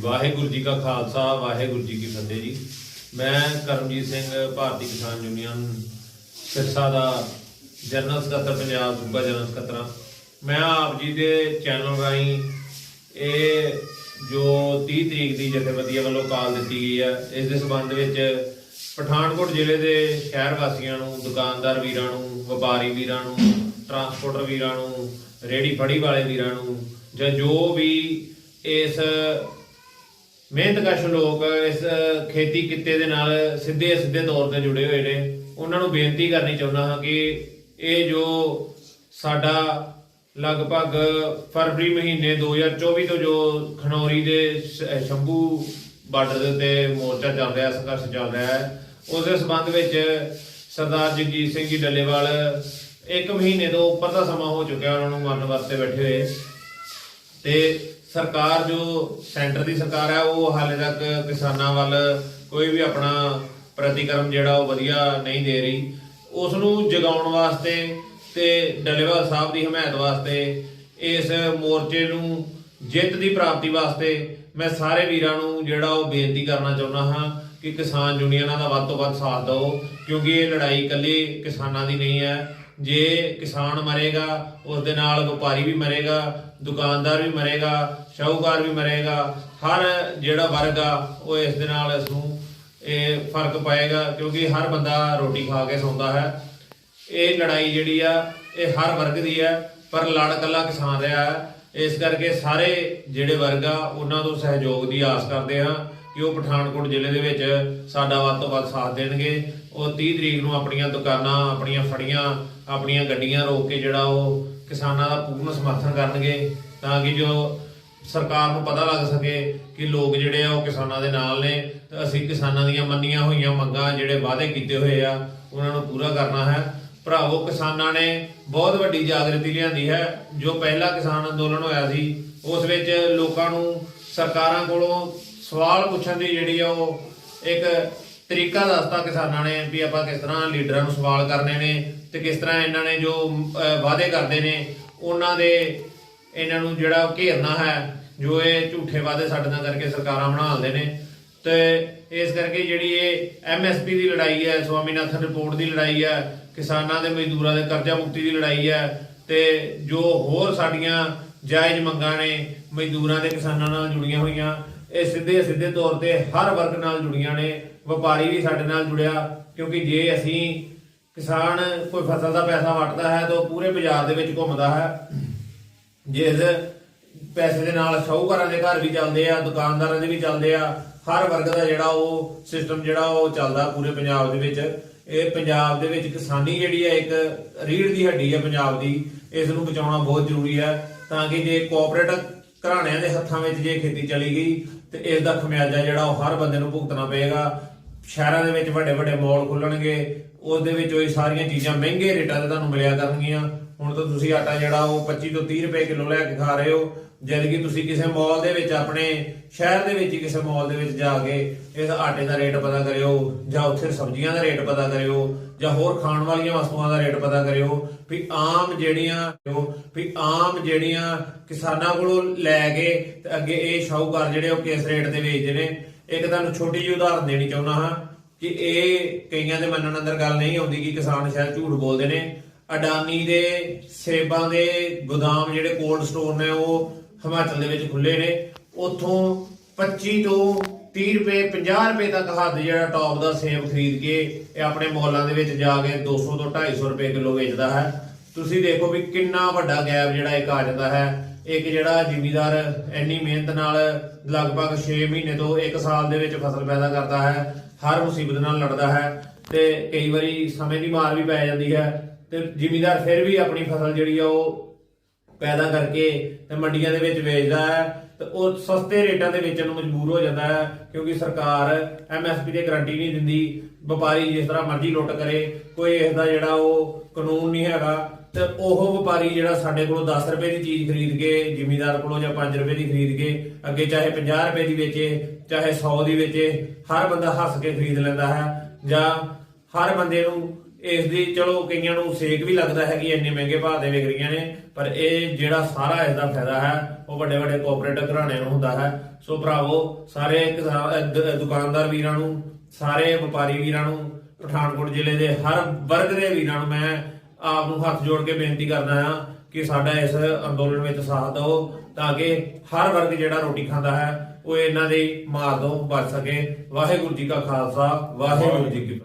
ਵਾਹਿਗੁਰੂ ਜੀ ਕਾ ਖਾਲਸਾ, ਵਾਹਿਗੁਰੂ ਜੀ ਕੀ ਫਤਿਹ ਜੀ ਮੈਂ ਕਰਮਜੀਤ ਸਿੰਘ, ਭਾਰਤੀ ਕਿਸਾਨ ਯੂਨੀਅਨ ਸਿਰਸਾ ਦਾ ਜਨਰਲ ਸਕੱਤਰ ਪੰਜਾਬ, ਸੂਬਾ ਜਨਰਲ ਸਕੱਤਰ ਹਾਂ। ਮੈਂ ਆਪ ਜੀ ਦੇ ਚੈਨਲ ਰਾਹੀਂ ਇਹ ਜੋ 30 ਤਰੀਕ ਦੀ ਜਥੇਬੰਦੀਆਂ ਵੱਲੋਂ ਕਾਲ ਦਿੱਤੀ ਗਈ ਹੈ, ਇਸ ਦੇ ਸਬੰਧ ਵਿੱਚ ਪਠਾਨਕੋਟ ਜ਼ਿਲ੍ਹੇ ਦੇ ਸ਼ਹਿਰ ਵਾਸੀਆਂ ਨੂੰ, ਦੁਕਾਨਦਾਰ ਵੀਰਾਂ ਨੂੰ, ਵਪਾਰੀ ਵੀਰਾਂ ਨੂੰ ਟਰਾਂਸਪੋਰਟਰ ਵੀਰਾਂ ਨੂੰ ਰੇੜੀ ਫੜੀ ਵਾਲੇ ਵੀਰਾਂ ਨੂੰ ਜਾਂ ਜੋ ਵੀ ਇਸ ਮਿਹਨਤਕਸ਼ ਲੋਕ ਇਸ ਖੇਤੀ ਕਿੱਤੇ ਦੇ ਨਾਲ ਸਿੱਧੇ ਸਿੱਧੇ ਤੌਰ ਤੇ ਜੁੜੇ ਹੋਏ ਨੇ। ਉਹਨਾਂ ਨੂੰ ਬੇਨਤੀ ਕਰਨੀ ਚਾਹੁੰਦਾ ਹਾਂ ਕਿ ਇਹ ਜੋ ਸਾਡਾ ਲਗਭਗ ਫਰਵਰੀ ਮਹੀਨੇ 2024 ਤੋਂ ਜੋ ਖਨੌਰੀ ਦੇ ਸ਼ੰਭੂ ਬਾਰਡਰ ਦੇ ਉੱਤੇ ਮੋਰਚਾ ਚੱਲ ਰਿਹਾ, ਸੰਘਰਸ਼ ਚੱਲ ਰਿਹਾ ਹੈ ਉਸ ਦੇ ਸੰਬੰਧ ਵਿੱਚ ਸਰਦਾਰ ਜਗਜੀਤ ਸਿੰਘ ਜੀ ਡੱਲੇਵਾਲ ਇੱਕ ਮਹੀਨੇ ਤੋਂ ਉੱਪਰ ਦਾ ਸਮਾਂ ਹੋ ਚੁੱਕਿਆ, ਉਹਨਾਂ ਨੂੰ ਮਰਨ ਵਾਸਤੇ ਬੈਠੇ ਹੋਏ। ਤੇ ਸਰਕਾਰ ਜੋ ਸੈਂਟਰ ਦੀ ਸਰਕਾਰ ਹੈ, ਉਹ ਹਾਲੇ ਤੱਕ ਕਿਸਾਨਾਂ ਵੱਲ ਕੋਈ ਵੀ ਆਪਣਾ ਪ੍ਰਤੀਕਰਮ ਜਿਹੜਾ ਉਹ ਵਧੀਆ ਨਹੀਂ ਦੇ ਰਹੀ। ਉਸ ਨੂੰ ਜਗਾਉਣ ਵਾਸਤੇ ਤੇ ਡੱਲੇਵਾਲ ਸਾਹਿਬ ਦੀ ਹਮਾਇਤ ਵਾਸਤੇ, ਇਸ ਮੋਰਚੇ ਨੂੰ ਜਿੱਤ ਦੀ ਪ੍ਰਾਪਤੀ ਵਾਸਤੇ ਮੈਂ ਸਾਰੇ ਵੀਰਾਂ ਨੂੰ ਜਿਹੜਾ ਉਹ ਬੇਨਤੀ ਕਰਨਾ ਚਾਹੁੰਦਾ ਹਾਂ ਕਿ ਕਿਸਾਨ ਯੂਨੀਅਨਾਂ ਦਾ ਵੱਧ ਤੋਂ ਵੱਧ ਸਾਥ ਦਿਓ, ਕਿਉਂਕਿ ਇਹ ਲੜਾਈ ਇਕੱਲੇ ਕਿਸਾਨਾਂ ਦੀ ਨਹੀਂ ਹੈ ਜੇ ਕਿਸਾਨ ਮਰੇਗਾ ਉਸ ਦੇ ਨਾਲ ਵਪਾਰੀ ਵੀ ਮਰੇਗਾ, ਦੁਕਾਨਦਾਰ ਵੀ ਮਰੇਗਾ, ਸ਼ਾਹੂਕਾਰ ਵੀ ਮਰੇਗਾ, ਹਰ ਜਿਹੜਾ ਵਰਗ ਆ, ਉਹ ਇਸ ਦੇ ਨਾਲ ਇਸ ਨੂੰ ਇਹ ਫ਼ਰਕ ਪਾਏਗਾ, ਕਿਉਂਕਿ ਹਰ ਬੰਦਾ ਰੋਟੀ ਖਾ ਕੇ ਸੌਂਦਾ ਹੈ। ਇਹ ਲੜਾਈ ਜਿਹੜੀ ਆ, ਇਹ ਹਰ ਵਰਗ ਦੀ ਹੈ, ਪਰ ਲੜ ਕੱਲਾ ਕਿਸਾਨ ਰਿਹਾ ਹੈ। ਇਸ ਕਰਕੇ ਸਾਰੇ ਜਿਹੜੇ ਵਰਗ ਆ, ਉਹਨਾਂ ਤੋਂ ਸਹਿਯੋਗ ਦੀ ਆਸ ਕਰਦੇ ਹਾਂ। ਕਿ ਉਹ ਪਠਾਨਕੋਟ ਜ਼ਿਲ੍ਹੇ ਦੇ ਵਿੱਚ ਸਾਡਾ ਵੱਧ ਤੋਂ ਵੱਧ ਸਾਥ ਦੇਣਗੇ। ਉਹ 30 ਤਰੀਕ ਨੂੰ ਆਪਣੀਆਂ ਦੁਕਾਨਾਂ, ਆਪਣੀਆਂ ਫੜੀਆਂ, ਆਪਣੀਆਂ ਗੱਡੀਆਂ ਰੋਕ ਕੇ ਜਿਹੜਾ ਉਹ ਕਿਸਾਨਾਂ ਦਾ ਪੂਰਨ ਸਮਰਥਨ ਕਰਨਗੇ ਤਾਂ ਕਿ ਜੋ ਸਰਕਾਰ ਨੂੰ ਪਤਾ ਲੱਗ ਸਕੇ ਕਿ ਲੋਕ ਜਿਹੜੇ ਆ ਉਹ ਕਿਸਾਨਾਂ ਦੇ ਨਾਲ ਨੇ। ਤੇ ਅਸੀਂ ਕਿਸਾਨਾਂ ਦੀਆਂ ਮੰਨੀਆਂ ਹੋਈਆਂ ਮੰਗਾਂ ਜਿਹੜੇ ਵਾਅਦੇ ਕੀਤੇ ਹੋਏ ਆ, ਉਹਨਾਂ ਨੂੰ ਪੂਰਾ ਕਰਨਾ ਹੈ। ਭਰਾਵੋ, ਕਿਸਾਨਾਂ ਨੇ ਬਹੁਤ ਵੱਡੀ ਜਾਗਰਤੀ ਲਿਆਂਦੀ ਹੈ। ਜੋ ਪਹਿਲਾ ਕਿਸਾਨ ਅੰਦੋਲਨ ਹੋਇਆ ਸੀ, ਉਸ ਵਿੱਚ ਲੋਕਾਂ ਨੂੰ ਸਰਕਾਰਾਂ ਕੋਲੋਂ ਸਵਾਲ ਪੁੱਛਣ ਦੀ ਜਿਹੜੀ ਆ ਉਹ ਇੱਕ ਤਰੀਕਾ ਦੱਸਤਾ ਕਿਸਾਨਾਂ ਨੇ ਵੀ ਆਪਾਂ ਕਿਸ ਤਰ੍ਹਾਂ ਲੀਡਰਾਂ ਨੂੰ ਸਵਾਲ ਕਰਨੇ ਨੇ ਤੇ ਕਿਸ ਤਰ੍ਹਾਂ ਇਹਨਾਂ ਨੇ ਜੋ ਵਾਅਦੇ ਕਰਦੇ ਨੇ, ਉਹਨਾਂ ਦੇ ਇਹਨਾਂ ਨੂੰ ਜਿਹੜਾ ਘੇਰਨਾ ਹੈ, ਜੋ ਇਹ ਝੂਠੇ ਵਾਅਦੇ ਸਾਡੇ ਨਾਲ ਕਰਕੇ ਸਰਕਾਰਾਂ ਬਣਾਉਂਦੇ ਨੇ। ਤੇ ਇਸ ਕਰਕੇ ਜਿਹੜੀ ਇਹ ਐਮਐਸਪੀ ਦੀ ਲੜਾਈ ਹੈ, ਸਵਾਮੀਨਾਥਨ ਰਿਪੋਰਟ ਦੀ ਲੜਾਈ ਹੈ, ਕਿਸਾਨਾਂ ਦੇ ਮਜ਼ਦੂਰਾਂ ਦੇ ਕਰਜ਼ਾ ਮੁਕਤੀ ਦੀ ਲੜਾਈ ਹੈ, ਤੇ ਜੋ ਹੋਰ ਸਾਡੀਆਂ ਜਾਇਜ਼ ਮੰਗਾਂ ਨੇ, ਮਜ਼ਦੂਰਾਂ ਤੇ ਕਿਸਾਨਾਂ ਨਾਲ ਜੁੜੀਆਂ ਹੋਈਆਂ ਇਹ ਸਿੱਧੇ ਸਿੱਧੇ ਤੌਰ ਤੇ ਹਰ ਵਰਗ ਨਾਲ ਜੁੜੀਆਂ ਨੇ, ਵਪਾਰੀ ਵੀ ਸਾਡੇ ਨਾਲ ਜੁੜਿਆ, ਕਿਉਂਕਿ ਜੇ ਅਸੀਂ ਕਿਸਾਨ ਕੋਈ ਫਸਲ ਦਾ ਪੈਸਾ ਵਟਦਾ ਹੈ ਤਾਂ ਉਹ ਪੂਰੇ ਬਾਜ਼ਾਰ ਦੇ ਵਿੱਚ ਘੁੰਮਦਾ ਹੈ। ਜਿਸ ਪੈਸੇ ਦੇ ਨਾਲ ਸ਼ਾਹੂਕਾਰਾਂ ਦੇ ਘਰ ਵੀ ਚੱਲਦੇ ਆ, ਦੁਕਾਨਦਾਰਾਂ ਦੇ ਵੀ ਚੱਲਦੇ ਆ, ਹਰ ਵਰਗ ਦਾ ਜਿਹੜਾ ਉਹ ਸਿਸਟਮ ਜਿਹੜਾ ਉਹ ਚੱਲਦਾ ਪੂਰੇ ਪੰਜਾਬ ਦੇ ਵਿੱਚ। ਇਹ ਪੰਜਾਬ ਦੇ ਵਿੱਚ ਕਿਸਾਨੀ ਜਿਹੜੀ ਹੈ ਇੱਕ ਰੀੜ ਦੀ ਹੱਡੀ ਹੈ ਪੰਜਾਬ ਦੀ, ਇਸ ਨੂੰ ਬਚਾਉਣਾ ਬਹੁਤ ਜ਼ਰੂਰੀ ਹੈ ਤਾਂ ਕਿ ਜੇ ਕੋਆਪਰੇਟਿਵ ਘਰਾਣਿਆਂ ਦੇ ਹੱਥਾਂ ਵਿੱਚ ਜੇ ਖੇਤੀ ਚਲੀ ਗਈ ਤੇ ਇਸ ਦਾ ਖਮਿਆਜਾ ਜਿਹੜਾ ਉਹ ਹਰ ਬੰਦੇ ਨੂੰ ਭੁਗਤਣਾ ਪਏਗਾ। ਸ਼ਹਿਰਾਂ ਦੇ ਵਿੱਚ ਵੱਡੇ ਵੱਡੇ ਮਾਲ ਖੁੱਲਣਗੇ ਉਸ ਦੇ ਵਿੱਚ ਉਹ ਸਾਰੀਆਂ ਚੀਜ਼ਾਂ ਮਹਿੰਗੇ ਰੇਟਾਂ ਤੇ ਤੁਹਾਨੂੰ ਮਿਲਿਆ ਕਰਨਗੀਆਂ। ਹੁਣ ਤਾਂ ਤੁਸੀਂ ਆਟਾ ਜਿਹੜਾ ਉਹ 25 ਤੋਂ 30 ਰੁਪਏ ਕਿਲੋ ਲੈ ਕੇ ਖਾ ਰਹੇ ਹੋ, ਜਦ ਕਿ ਤੁਸੀਂ ਕਿਸੇ ਮਾਲ ਦੇ ਵਿੱਚ ਆਪਣੇ ਸ਼ਹਿਰ ਦੇ ਵਿੱਚ ਹੀ ਕਿਸੇ ਮਾਲ ਦੇ ਵਿੱਚ ਜਾ ਕੇ ਇਸ ਆਟੇ ਦਾ ਰੇਟ ਪਤਾ ਕਰਿਓ, ਜਾਂ ਉੱਥੇ ਸਬਜ਼ੀਆਂ ਦਾ ਰੇਟ ਪਤਾ ਕਰਿਓ, ਜਾਂ ਹੋਰ ਖਾਣ ਵਾਲੀਆਂ ਵਸਤੂਆਂ ਦਾ ਰੇਟ ਪਤਾ ਕਰਿਓ, ਵੀ ਆਮ ਜਿਹੜੀਆਂ ਵੀ ਆਮ ਜਿਹੜੀਆਂ ਕਿਸਾਨਾਂ ਕੋਲੋਂ ਲੈ ਕੇ ਤੇ ਅੱਗੇ ਇਹ ਸ਼ਾਹੂਕਾਰ ਜਿਹੜੇ ਉਹ ਕਿਸ ਰੇਟ ਤੇ ਵੇਚਦੇ ਨੇ ਇੱਕ ਤੁਹਾਨੂੰ ਛੋਟੀ ਜਿਹੀ ਉਦਾਹਰਨ ਦੇਣੀ ਚਾਹੁੰਦਾ ਹਾਂ ਕਿ ਇਹ ਕਈਆਂ ਦੇ ਮੰਨਣ ਅੰਦਰ ਗੱਲ ਨਹੀਂ ਆਉਂਦੀ ਕਿ ਕਿਸਾਨ ਸ਼ਾਇਦ ਝੂਠ ਬੋਲਦੇ ਨੇ। ਅਡਾਨੀ ਦੇ ਸੇਬਾਂ ਦੇ ਗੋਦਾਮ ਜਿਹੜੇ ਕੋਲਡ ਸਟੋਰ ਨੇ, ਉਹ ਹਿਮਾਚਲ ਦੇ ਵਿੱਚ ਖੁੱਲੇ ਨੇ। ਉੱਥੋਂ 25 ਤੋਂ 30 ਰੁਪਏ 50 ਰੁਪਏ ਤੱਕ ਹੱਦ ਜਿਹੜਾ ਟੌਪ ਦਾ ਸੇਬ ਖਰੀਦ ਕੇ ਇਹ ਆਪਣੇ ਮੌਲਾਂ ਦੇ ਵਿੱਚ ਜਾ ਕੇ 200 ਤੋਂ 250 ਰੁਪਏ ਕਿਲੋ ਵੇਚਦਾ ਹੈ। ਤੁਸੀਂ ਦੇਖੋ ਵੀ ਕਿੰਨਾ ਵੱਡਾ ਗੈਪ ਜਿਹੜਾ ਇੱਕ ਆ ਜਾਂਦਾ ਹੈ। ਇੱਕ ਜਿਹੜਾ ਜ਼ਿਮੀਦਾਰ ਇੰਨੀ ਮਿਹਨਤ ਨਾਲ ਲਗਭਗ 6 ਮਹੀਨੇ ਤੋਂ 1 ਸਾਲ ਦੇ ਵਿੱਚ ਫਸਲ ਪੈਦਾ ਕਰਦਾ ਹੈ, ਹਰ ਮੁਸੀਬਤ ਨਾਲ ਲੜਦਾ ਹੈ ਤੇ ਕਈ ਵਾਰੀ ਸਮੇਂ ਦੀ ਮਾਰ ਵੀ ਪੈ ਜਾਂਦੀ ਹੈ ਤੇ ਜ਼ਿਮੀਦਾਰ ਫਿਰ ਵੀ ਆਪਣੀ ਫਸਲ ਜਿਹੜੀ ਆ ਉਹ ਪੈਦਾ ਕਰਕੇ ਤੇ ਮੰਡੀਆਂ ਦੇ ਵਿੱਚ ਵੇਚਦਾ ਹੈ ਤੇ ਉਹ ਸਸਤੇ ਰੇਟਾਂ ਦੇ ਵੇਚਣ ਨੂੰ ਮਜਬੂਰ ਹੋ ਜਾਂਦਾ ਹੈ ਕਿਉਂਕਿ ਸਰਕਾਰ ਐਮਐਸਪੀ 'ਤੇ ਗਾਰੰਟੀ ਨਹੀਂ ਦਿੰਦੀ, ਵਪਾਰੀ ਜਿਸ ਤਰ੍ਹਾਂ ਮਰਜ਼ੀ ਲੁੱਟ ਕਰੇ, ਕੋਈ ਇਸ ਦਾ ਜਿਹੜਾ ਉਹ ਕਾਨੂੰਨ ਨਹੀਂ ਹੈਗਾ। ਤੇ ਉਹ ਵਪਾਰੀ ਜਿਹੜਾ ਸਾਡੇ ਕੋਲੋਂ 10 ਰੁਪਏ ਦੀ ਚੀਜ਼ ਖਰੀਦ ਕੇ, ਜ਼ਿਮੀਦਾਰ ਕੋਲੋਂ ਜਾਂ 5 ਰੁਪਏ ਦੀ ਖਰੀਦ ਕੇ, ਅੱਗੇ ਚਾਹੇ 50 ਰੁਪਏ ਦੀ ਵੇਚੇ, ਚਾਹੇ 100 ਦੀ ਵੇਚੇ, ਹਰ ਬੰਦਾ ਹੱਸ ਕੇ ਖਰੀਦ ਲੈਂਦਾ ਹੈ। ਜਾਂ ਹਰ ਬੰਦੇ ਨੂੰ ਇਸ ਦੀ, ਚਲੋ ਕਈਆਂ ਨੂੰ ਸੇਕ ਵੀ ਲੱਗਦਾ ਹੈ ਕਿ ਇੰਨੇ ਮਹਿੰਗੇ ਭਾਅ ਦੇ ਵਿਕ ਰਹੀਆਂ ਨੇ, ਪਰ ਇਹ ਜਿਹੜਾ ਸਾਰਾ ਇਸ ਦਾ ਫਾਇਦਾ ਹੈ, ਉਹ ਵੱਡੇ ਵੱਡੇ ਕੋਆਪਰੇਟਿਵ ਘਰਾਣਿਆਂ ਨੂੰ ਹੁੰਦਾ ਹੈ। ਸੋ ਭਰਾਵੋ, ਸਾਰੇ ਕਿਸਾਨ- ਦੁਕਾਨਦਾਰ ਵੀਰਾਂ ਨੂੰ, ਸਾਰੇ ਵਪਾਰੀ ਵੀਰਾਂ ਨੂੰ, ਪਠਾਨਕੋਟ ਜ਼ਿਲ੍ਹੇ ਦੇ ਹਰ ਵਰਗ ਦੇ ਵੀਰਾਂ ਨੂੰ ਮੈਂ ਆਪ ਨੂੰ ਹੱਥ ਜੋੜ ਕੇ ਬੇਨਤੀ ਕਰਦਾ ਹਾਂ ਕਿ ਸਾਡਾ ਇਸ ਅੰਦੋਲਨ ਵਿੱਚ ਸਾਥ ਦਿਓ ਤਾਂ ਕਿ ਹਰ ਵਰਗ ਜਿਹੜਾ ਰੋਟੀ ਖਾਂਦਾ ਹੈ, ਉਹ ਇਹਨਾਂ ਦੇ ਮਾਰ ਤੋਂ ਬਚ ਸਕੇ। ਵਾਹਿਗੁਰੂ ਜੀ ਕਾ ਖਾਲਸਾ, ਵਾਹਿਗੁਰੂ ਜੀ ਕੀ